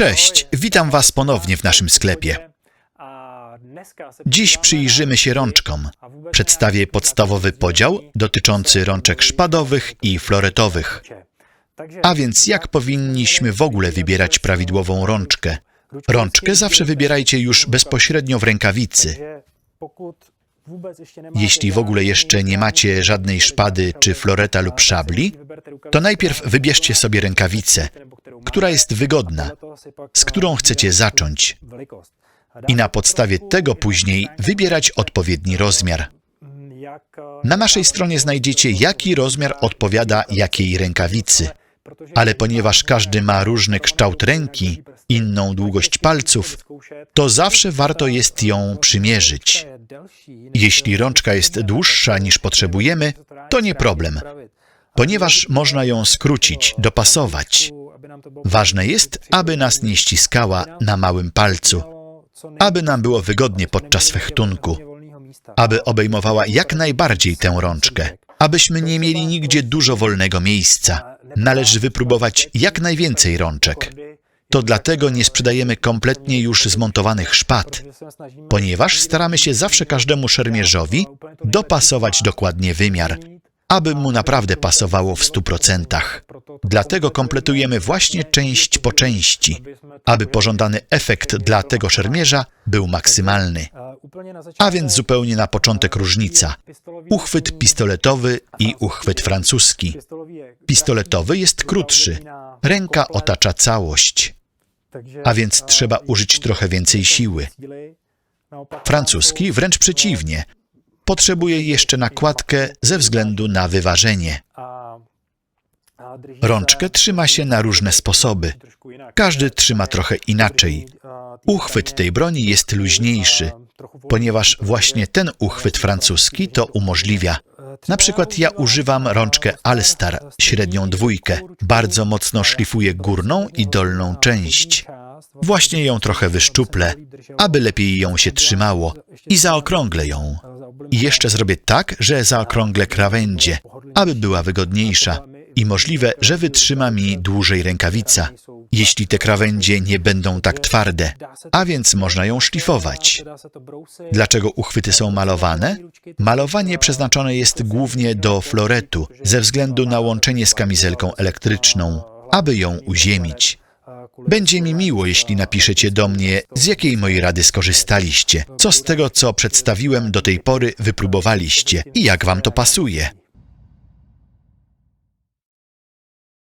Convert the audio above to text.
Cześć, witam Was ponownie w naszym sklepie. Dziś przyjrzymy się rączkom. Przedstawię podstawowy podział dotyczący rączek szpadowych i floretowych. A więc jak powinniśmy w ogóle wybierać prawidłową rączkę? Rączkę zawsze wybierajcie już bezpośrednio w rękawicy. Jeśli w ogóle jeszcze nie macie żadnej szpady czy floreta lub szabli, to najpierw wybierzcie sobie rękawicę, która jest wygodna, z którą chcecie zacząć. I na podstawie tego później wybierać odpowiedni rozmiar. Na naszej stronie znajdziecie, jaki rozmiar odpowiada jakiej rękawicy. Ale ponieważ każdy ma różny kształt ręki, inną długość palców, to zawsze warto jest ją przymierzyć. Jeśli rączka jest dłuższa niż potrzebujemy, to nie problem, ponieważ można ją skrócić, dopasować. Ważne jest, aby nas nie ściskała na małym palcu, aby nam było wygodnie podczas fechtunku, aby obejmowała jak najbardziej tę rączkę, abyśmy nie mieli nigdzie dużo wolnego miejsca. Należy wypróbować jak najwięcej rączek. To dlatego nie sprzedajemy kompletnie już zmontowanych szpad, ponieważ staramy się zawsze każdemu szermierzowi dopasować dokładnie wymiar, aby mu naprawdę pasowało w stu procentach. Dlatego kompletujemy właśnie część po części, aby pożądany efekt dla tego szermierza był maksymalny. A więc zupełnie na początek różnica. Uchwyt pistoletowy i uchwyt francuski. Pistoletowy jest krótszy. Ręka otacza całość, a więc trzeba użyć trochę więcej siły. Francuski wręcz przeciwnie. Potrzebuje jeszcze nakładkę ze względu na wyważenie. Rączkę trzyma się na różne sposoby. Każdy trzyma trochę inaczej. Uchwyt tej broni jest luźniejszy, ponieważ właśnie ten uchwyt francuski to umożliwia. Na przykład ja używam rączkę Alstar, średnią dwójkę. Bardzo mocno szlifuję górną i dolną część. Właśnie ją trochę wyszczuplę, aby lepiej ją się trzymało i zaokrąglę ją. I jeszcze zrobię tak, że zaokrąglę krawędzie, aby była wygodniejsza i możliwe, że wytrzyma mi dłużej rękawica, jeśli te krawędzie nie będą tak twarde, a więc można ją szlifować. Dlaczego uchwyty są malowane? Malowanie przeznaczone jest głównie do floretu, ze względu na łączenie z kamizelką elektryczną, aby ją uziemić. Będzie mi miło, jeśli napiszecie do mnie, z jakiej mojej rady skorzystaliście, co z tego, co przedstawiłem do tej pory, wypróbowaliście i jak wam to pasuje.